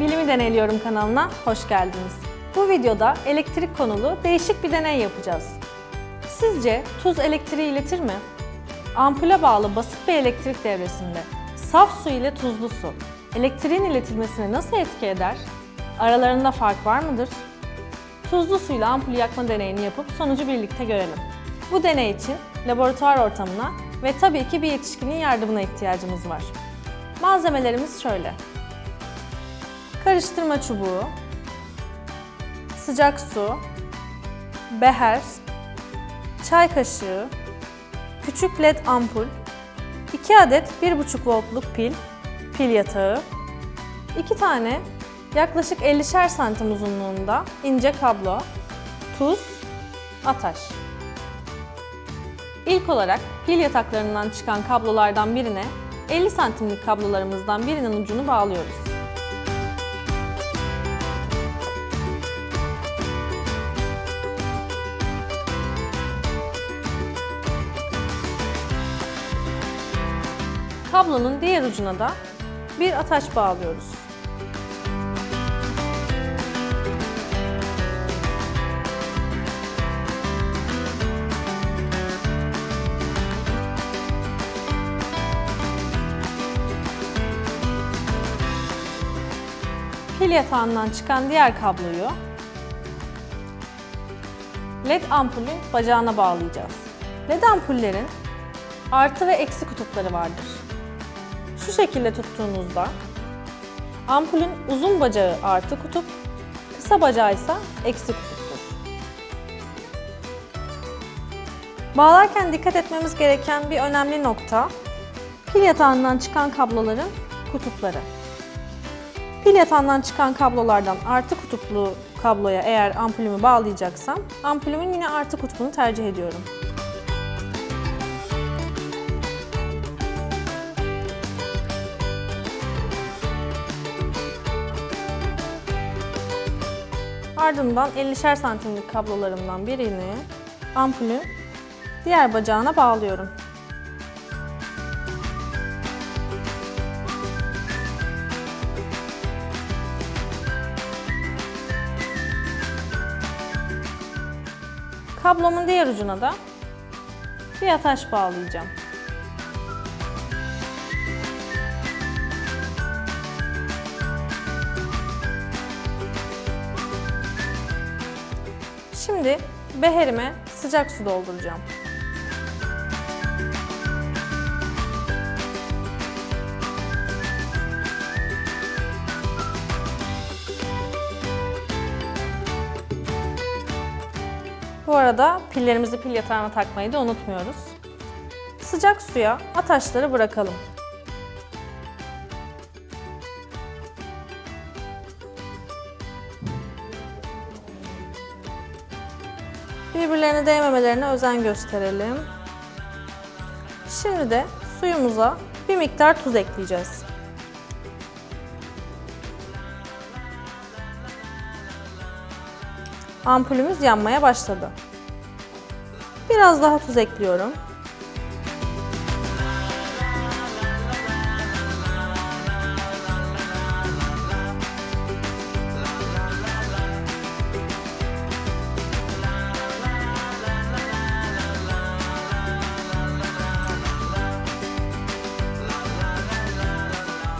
Bilimi Deneyliyorum kanalına hoş geldiniz. Bu videoda elektrik konulu değişik bir deney yapacağız. Sizce tuz elektriği iletir mi? Ampule bağlı basit bir elektrik devresinde saf su ile tuzlu su elektriğin iletilmesine nasıl etki eder? Aralarında fark var mıdır? Tuzlu suyla ampulü yakma deneyini yapıp sonucu birlikte görelim. Bu deney için laboratuvar ortamına ve tabii ki bir yetişkinin yardımına ihtiyacımız var. Malzemelerimiz şöyle. Karıştırma çubuğu, sıcak su, beher, çay kaşığı, küçük led ampul, 2 adet 1,5 voltluk pil, pil yatağı, 2 tane yaklaşık 50'şer santim uzunluğunda ince kablo, tuz, ataş. İlk olarak pil yataklarından çıkan kablolardan birine 50 santimlik kablolarımızdan birinin ucunu bağlıyoruz. Kablonun diğer ucuna da bir ataç bağlıyoruz. Pil yatağından çıkan diğer kabloyu LED ampulün bacağına bağlayacağız. LED ampullerin artı ve eksi kutupları vardır. Şu şekilde tuttuğunuzda ampulün uzun bacağı artı kutup, kısa bacağı ise eksi kutuptur. Bağlarken dikkat etmemiz gereken bir önemli nokta pil yatağından çıkan kabloların kutupları. Pil yatağından çıkan kablolardan artı kutuplu kabloya eğer ampulümü bağlayacaksam ampulümün yine artı kutbunu tercih ediyorum. Ardından 50'şer santimlik kablolarımdan birini ampulün diğer bacağına bağlıyorum. Kablomun diğer ucuna da bir ataş bağlayacağım. Şimdi beherime sıcak su dolduracağım. Bu arada pillerimizi pil yatağına takmayı da unutmuyoruz. Sıcak suya ataşları bırakalım. Birbirlerine değmemelerine özen gösterelim. Şimdi de suyumuza bir miktar tuz ekleyeceğiz. Ampulümüz yanmaya başladı. Biraz daha tuz ekliyorum.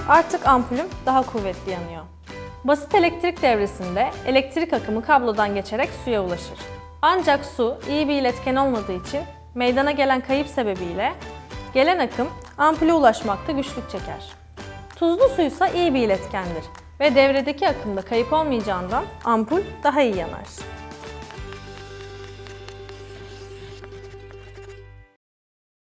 Artık ampulüm daha kuvvetli yanıyor. Basit elektrik devresinde elektrik akımı kablodan geçerek suya ulaşır. Ancak su iyi bir iletken olmadığı için meydana gelen kayıp sebebiyle gelen akım ampule ulaşmakta güçlük çeker. Tuzlu suysa iyi bir iletkendir ve devredeki akımda kayıp olmayacağından ampul daha iyi yanar.